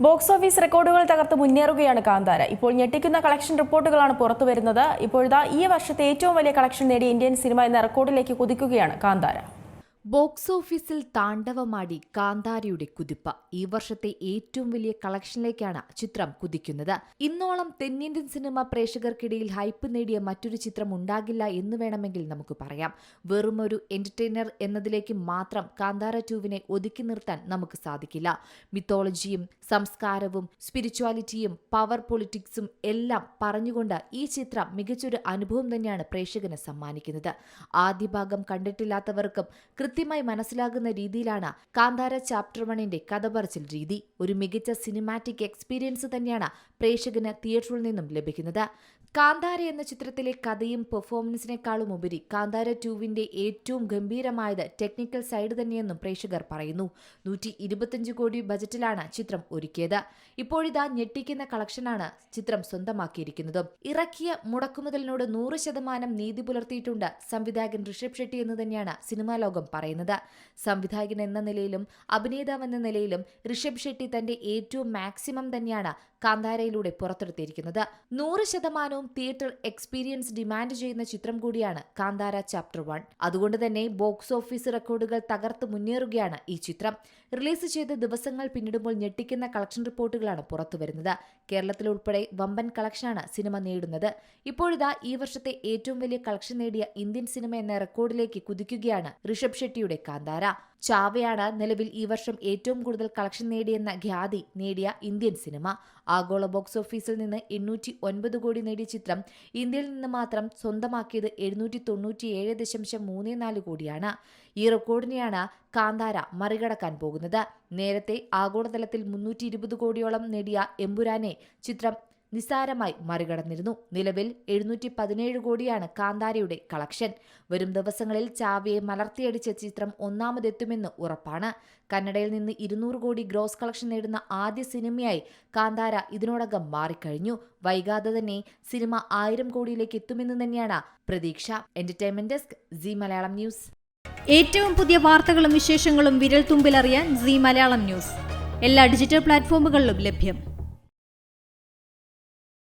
Box office റെക്കോർഡുകൾ തകർത്ത് മുന്നേറുകയാണ് കാന്താര. ഇപ്പോൾ ഞെട്ടിക്കുന്ന കളക്ഷൻ റിപ്പോർട്ടുകളാണ് പുറത്തു വരുന്നത്. ഇപ്പോഴത്തെ ഈ വർഷത്തെ ഏറ്റവും വലിയ കളക്ഷൻ നേടിയ ഇന്ത്യൻ സിനിമ എന്ന റെക്കോർഡിലേക്ക് കുതിക്കുകയാണ് കാന്താര. ബോക്സ് ഓഫീസിൽ താണ്ഡവമാടി കാന്താരിയുടെ കുതിപ്പ്. ഈ വർഷത്തെ ഏറ്റവും വലിയ കളക്ഷനിലേക്കാണ് ചിത്രം കുതിക്കുന്നത്. ഇന്നോളം തെന്നിന്ത്യൻ സിനിമ പ്രേക്ഷകർക്കിടയിൽ ഹൈപ്പ് നേടിയ മറ്റൊരു ചിത്രം ഉണ്ടാകില്ല എന്ന് വേണമെങ്കിൽ നമുക്ക് പറയാം. വെറും ഒരു എന്റർടൈനർ എന്നതിലേക്ക് മാത്രം കാന്താര ടൂവിനെ ഒതുക്കി നിർത്താൻ നമുക്ക് സാധിക്കില്ല. മിത്തോളജിയും സംസ്കാരവും സ്പിരിച്വാലിറ്റിയും പവർ പൊളിറ്റിക്സും എല്ലാം പറഞ്ഞുകൊണ്ട് ഈ ചിത്രം മികച്ചൊരു അനുഭവം തന്നെയാണ് പ്രേക്ഷകന് സമ്മാനിക്കുന്നത്. ആദ്യ ഭാഗം കണ്ടിട്ടില്ലാത്തവർക്കും കൃത്യമായി മനസ്സിലാകുന്ന രീതിയിലാണ് കാന്താര ചാപ്റ്റർ വണ്ണിന്റെ കഥ പറച്ചിൽ രീതി. ഒരു മികച്ച സിനിമാറ്റിക് എക്സ്പീരിയൻസ് തന്നെയാണ് പ്രേക്ഷകന് തിയേറ്ററിൽ നിന്നും ലഭിക്കുന്നത്. കാന്താര എന്ന ചിത്രത്തിലെ കഥയും പെർഫോമൻസിനേക്കാളും ഉപരി കാന്താര ടൂവിന്റെ ഏറ്റവും ഗംഭീരമായത് ടെക്നിക്കൽ സൈഡ് തന്നെയെന്നും പ്രേക്ഷകർ പറയുന്നു. നൂറ്റി ഇരുപത്തിയഞ്ച് കോടി ബജറ്റിലാണ് ചിത്രം ഒരുക്കിയത്. ഇപ്പോഴിതാ ഞെട്ടിക്കുന്ന കളക്ഷനാണ് ചിത്രം സ്വന്തമാക്കിയിരിക്കുന്നത്. ഇറക്കിയ മുടക്കുമുതലിനോട് നൂറ് ശതമാനം നീതി പുലർത്തിയിട്ടുണ്ട് സംവിധായകൻ ഋഷഭ് ഷെട്ടി എന്ന് തന്നെയാണ് സിനിമാ ലോകം പറയുന്നത് സംവിധായകൻ എന്ന നിലയിലും അഭിനേതാവ് എന്ന നിലയിലും ഋഷഭ് ഷെട്ടി തന്റെ ഏറ്റവും മാക്സിമം തന്നെയാണ് കാന്താരയിലൂടെ പുറത്തെടുത്തിരിക്കുന്നത്. നൂറ് ശതമാനവും തിയേറ്റർ എക്സ്പീരിയൻസ് ഡിമാൻഡ് ചെയ്യുന്ന ചിത്രം കൂടിയാണ് കാന്താര ചാപ്റ്റർ വൺ. അതുകൊണ്ട് തന്നെ ബോക്സ് ഓഫീസ് റെക്കോർഡുകൾ തകർത്ത് മുന്നേറുകയാണ് ഈ ചിത്രം. റിലീസ് ചെയ്ത ദിവസങ്ങൾ പിന്നിടുമ്പോൾ ഞെട്ടിക്കുന്ന കളക്ഷൻ റിപ്പോർട്ടുകളാണ് പുറത്തുവരുന്നത് കേരളത്തിൽ ഉൾപ്പെടെ വമ്പൻ കളക്ഷനാണ് സിനിമ നേടുന്നത്. ഇപ്പോഴിതാ ഈ വർഷത്തെ ഏറ്റവും വലിയ കളക്ഷൻ നേടിയ ഇന്ത്യൻ സിനിമ എന്ന റെക്കോർഡിലേക്ക് കുതിക്കുകയാണ് ഋഷഭ് ഷെട്ടിയുടെ കാന്താര. ചാവയാണ് നിലവിൽ ഈ വർഷം ഏറ്റവും കൂടുതൽ കളക്ഷൻ നേടിയെന്ന ഖ്യാതി നേടിയ ഇന്ത്യൻ സിനിമ. ആഗോള ബോക്സ് ഓഫീസിൽ നിന്ന് എണ്ണൂറ്റി ഒൻപത് കോടി നേടിയ ചിത്രം ഇന്ത്യയിൽ നിന്ന് മാത്രം സ്വന്തമാക്കിയത് എഴുന്നൂറ്റി തൊണ്ണൂറ്റിയേഴ് ദശാംശം മൂന്ന് നാല് കോടിയാണ്. ഈ റെക്കോർഡിനെയാണ് കാന്താര മറികടക്കാൻ പോകുന്നത്. നേരത്തെ ആഗോളതലത്തിൽ മുന്നൂറ്റി ഇരുപത് കോടിയോളം നേടിയ എമ്പുരാനെ ചിത്രം നിസ്സാരമായി മറികടന്നിരുന്നു. നിലവിൽ എഴുന്നൂറ്റി പതിനേഴ് കോടിയാണ് കാന്താരയുടെ കളക്ഷൻ. വരും ദിവസങ്ങളിൽ ചാവിയെ മലർത്തിയടിച്ച ചിത്രം ഒന്നാമതെത്തുമെന്ന് ഉറപ്പാണ്. കന്നഡയിൽ നിന്ന് ഇരുന്നൂറ് കോടി ഗ്രോസ് കളക്ഷൻ നേടുന്ന ആദ്യ സിനിമയായി കാന്താര ഇതിനോടകം മാറിക്കഴിഞ്ഞു. വൈകാതെ തന്നെ സിനിമ ആയിരം കോടിയിലേക്ക് എത്തുമെന്ന് തന്നെയാണ് പ്രതീക്ഷ. Entertainment desk Zee Malayalam news. ഏറ്റവും പുതിയ വാർത്തകളും വിശേഷങ്ങളും വിരൽ തുമ്പിലറിയാൻ സി മലയാളം ന്യൂസ്. എല്ലാ ഡിജിറ്റൽ പ്ലാറ്റ്ഫോമുകളിലും ലഭ്യം.